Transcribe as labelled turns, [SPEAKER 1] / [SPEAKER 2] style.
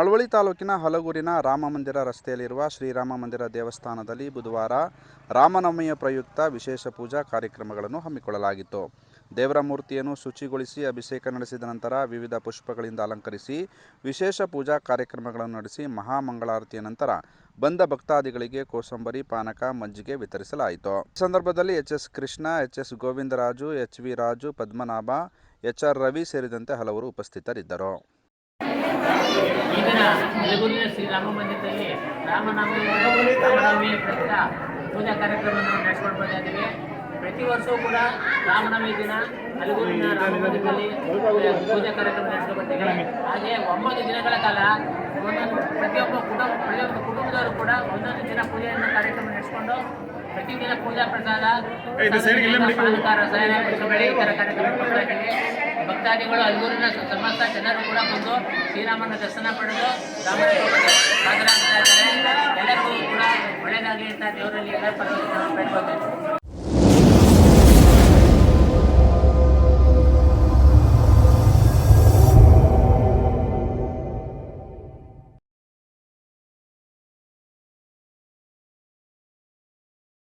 [SPEAKER 1] ಮಳವಳ್ಳಿ ತಾಲೂಕಿನ ಹಲಗೂರಿನ ರಾಮಮಂದಿರ ರಸ್ತೆಯಲ್ಲಿರುವ ಶ್ರೀರಾಮ ಮಂದಿರ ದೇವಸ್ಥಾನದಲ್ಲಿ ಬುಧವಾರ ರಾಮನವಮಿಯ ಪ್ರಯುಕ್ತ ವಿಶೇಷ ಪೂಜಾ ಕಾರ್ಯಕ್ರಮಗಳನ್ನು ಹಮ್ಮಿಕೊಳ್ಳಲಾಗಿತ್ತು. ದೇವರ ಮೂರ್ತಿಯನ್ನು ಶುಚಿಗೊಳಿಸಿ ಅಭಿಷೇಕ ನಡೆಸಿದ ನಂತರ ವಿವಿಧ ಪುಷ್ಪಗಳಿಂದ ಅಲಂಕರಿಸಿ ವಿಶೇಷ ಪೂಜಾ ಕಾರ್ಯಕ್ರಮಗಳನ್ನು ನಡೆಸಿ ಮಹಾಮಂಗಳಾರತಿಯ ನಂತರ ಬಂದ ಭಕ್ತಾದಿಗಳಿಗೆ ಕೋಸಂಬರಿ, ಪಾನಕ, ಮಜ್ಜಿಗೆ ವಿತರಿಸಲಾಯಿತು. ಈ ಸಂದರ್ಭದಲ್ಲಿ H S Krishna, H S Govindaraju, H V Raju, Padmanabha, H R Ravi ಸೇರಿದಂತೆ ಹಲವರು ಉಪಸ್ಥಿತರಿದ್ದರು.
[SPEAKER 2] ಯಲಬುರ್ಗಿಯ ಶ್ರೀರಾಮ ಮಂದಿರದಲ್ಲಿ ರಾಮನವಮಿ ರಾಮನವಮಿ ಪ್ರಯುಕ್ತ ಪೂಜಾ ಕಾರ್ಯಕ್ರಮವನ್ನು ನಡೆಸ್ಕೊಂಡು ಬರ್ತಾ ಇದ್ದೀವಿ ಪ್ರತಿ ವರ್ಷವೂ ಕೂಡ ರಾಮನವಮಿ ದಿನ ಅಲಗೂರಿನ ರಾಮ ಮಂದಿರದಲ್ಲಿ ಪೂಜಾ ಕಾರ್ಯಕ್ರಮ ನಡೆಸ್ಕೊಂಡು ಬರ್ತೀವಿ ಹಾಗೆ ಒಂಬತ್ತು ದಿನಗಳ ಕಾಲ ಒಂದೊಂದು ಪ್ರತಿಯೊಬ್ಬ ಕುಟುಂಬ ಪ್ರತಿಯೊಂದು ಕುಟುಂಬದವರು ಕೂಡ ಒಂದೊಂದು ದಿನ ಪೂಜೆಯನ್ನು ಕಾರ್ಯಕ್ರಮ ನಡೆಸ್ಕೊಂಡು ಪ್ರತಿದಿನ ಪೂಜಾ ಪ್ರಸಾದ ಥರ ಕಾರ್ಯಕ್ರಮ. ಭಕ್ತಾದಿಗಳು ಅಲ್ಲೂರಿನ ಸಮಸ್ತ ಜನರು ಕೂಡ ಬಂದು ಶ್ರೀರಾಮನ ದರ್ಶನ ಪಡೆದು ಇದ್ದಾರೆ. ಎಲ್ಲರಿಗೂ ಕೂಡ ಒಳ್ಳೆಯದಾಗಲಿ ಅಂತ ದೇವರಲ್ಲಿ ಎಲ್ಲ ಪರವಾಗಿ ನಾವು